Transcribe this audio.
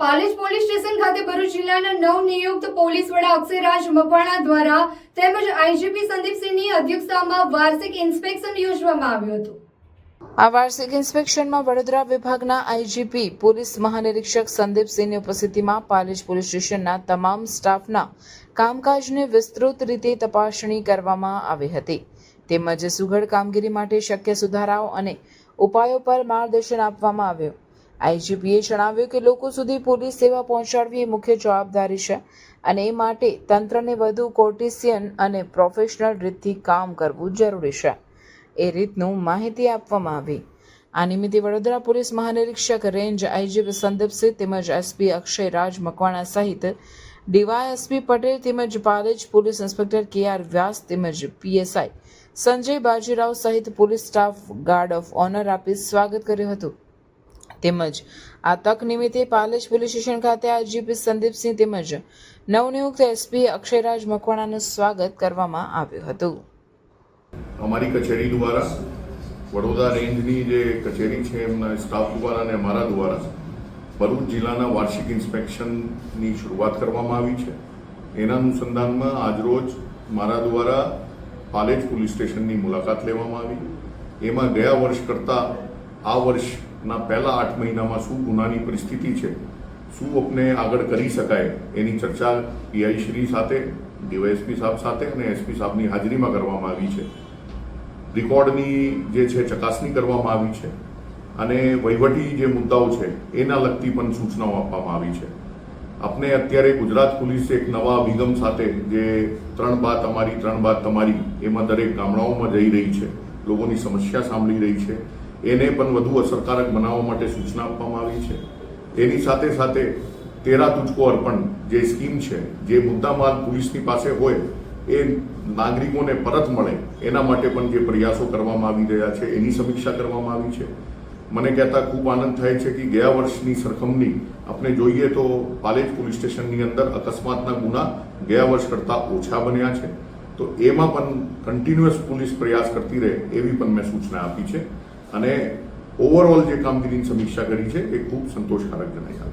Palej police station ખાતે ભરૂચ જિલ્લાના નવનિયુક્ત પોલીસ વડા અક્ષયરાજ મકવાણા દ્વારા તેમજ આઈજીપી સંદીપસિંહની અધ્યક્ષતામાં વાર્ષિક ઇન્સ્પેક્શન યોજવામાં આવ્યું હતું. આ વાર્ષિક ઇન્સ્પેક્શનમાં વડોદરા વિભાગના આઈજીપી, પોલીસ મહાનિરીક્ષક સંદીપસિંહની ઉપસ્થિતિમાં પાલેજ પોલીસ સ્ટેશનના તમામ સ્ટાફના કામકાજને વિસ્તૃત રીતે તપાસણી કરવામાં આવી હતી. તેમજ સુઘડ કામગીરી માટે શક્ય સુધારાઓ અને ઉપાયો પર માર્ગદર્શન આપવામાં આવ્યું. આઈજીપીએ જણાવ્યું કે લોકો સુધી પોલીસ સેવા પહોંચાડવી એ મુખ્ય જવાબદારી છે અને એ માટે તંત્રને વધુ કોર્ટિસિયન અને પ્રોફેશનલ રીતથી કામ કરવું જરૂરી છે. એ રીતનું માહિતી આપવામાં આવી. આ નિમિત્તે વડોદરા પોલીસ મહાનિરીક્ષક રેન્જ આઈજીપી સંદીપસિંહ તેમજ એસપી અક્ષય રાજ મકવાણા સહિત ડીવાયએસપી પટેલ તેમજ Palej police inspector K R Vyas તેમજ પીએસઆઈ સંજય બાજીરાવ સહિત police staff guard of honour આપી સ્વાગત કર્યું હતું. તેમજ આ તક નિમિત્તે પાલેજ પોલીસ સ્ટેશન ખાતે આઈજીપી સંદીપસિંહ તેમજ નવનિયુક્ત એસપી અક્ષયરાજ મકવાણાનું સ્વાગત કરવામાં આવ્યું હતું. અમારી કચેરી દ્વારા, વડોદરા રેન્જની જે કચેરી છે, એમના સ્ટાફ દ્વારા અને અમારા દ્વારા ભરૂચ જિલ્લાના વાર્ષિક ઇન્સ્પેક્શનની શરૂઆત કરવામાં આવી છે. એના અનુસંધાનમાં આજરોજ મારા દ્વારા પાલેજ પોલીસ સ્ટેશનની મુલાકાત લેવામાં આવી. એમાં ગયા વર્ષ કરતાં આ વર્ષના પહેલા આઠ મહિનામાં શું ગુનાની પરિસ્થિતિ છે? શું આપણે આગળ કરી શકાય? એની ચર્ચા પીઆઈ શ્રી સાથે, ડીવાયએસપી સાહેબ સાથે અને એસપી સાહેબની હાજરીમાં કરવામાં આવી છે. રેકોર્ડની જે છે, ચકાસણી કરવામાં આવી છે અને વહીવટી જે મુદ્દાઓ છે, એના લગતી પણ સૂચનાઓ આપવામાં આવી છે. આપણે અત્યારે ગુજરાત પોલીસ એક નવા અભિગમ સાથે જે ત્રણ બાદ અમારી ત્રણ બાદ તમારી, એમાં દરેક ગામડાઓમાં જઈ રહી છે. લોકોની સમસ્યા સાંભળી રહી છે. એને પણ વધુ અસરકારક બનાવવા માટે સૂચના આપવામાં આવી છે. એની સાથે સાથે તેરા તુચકો અર્પણ જે સ્કીમ છે, જે મુદ્દામાલ પોલીસની પાસે હોય, એ નાગરિકોને પરત મળે, એના માટે પણ જે પ્રયાસો કરવામાં આવી રહ્યા છે, એની સમીક્ષા કરવામાં આવી છે. મને કહેતા ખૂબ આનંદ થાય છે કે ગયા વર્ષની સરખામણી આપણે જોઈએ તો પાલેજ પોલીસ સ્ટેશનની અંદર અકસ્માતના ગુના ગયા વર્ષ કરતાં ઓછા બન્યા છે. તો એમાં પણ કન્ટિન્યુઅસ પોલીસ પ્રયાસ કરતી રહે એવી પણ મેં સૂચના આપી છે. અને ઓવરઓલ જે કામગીરીની સમીક્ષા કરી છે એ ખૂબ સંતોષકારક જણાઈ આવે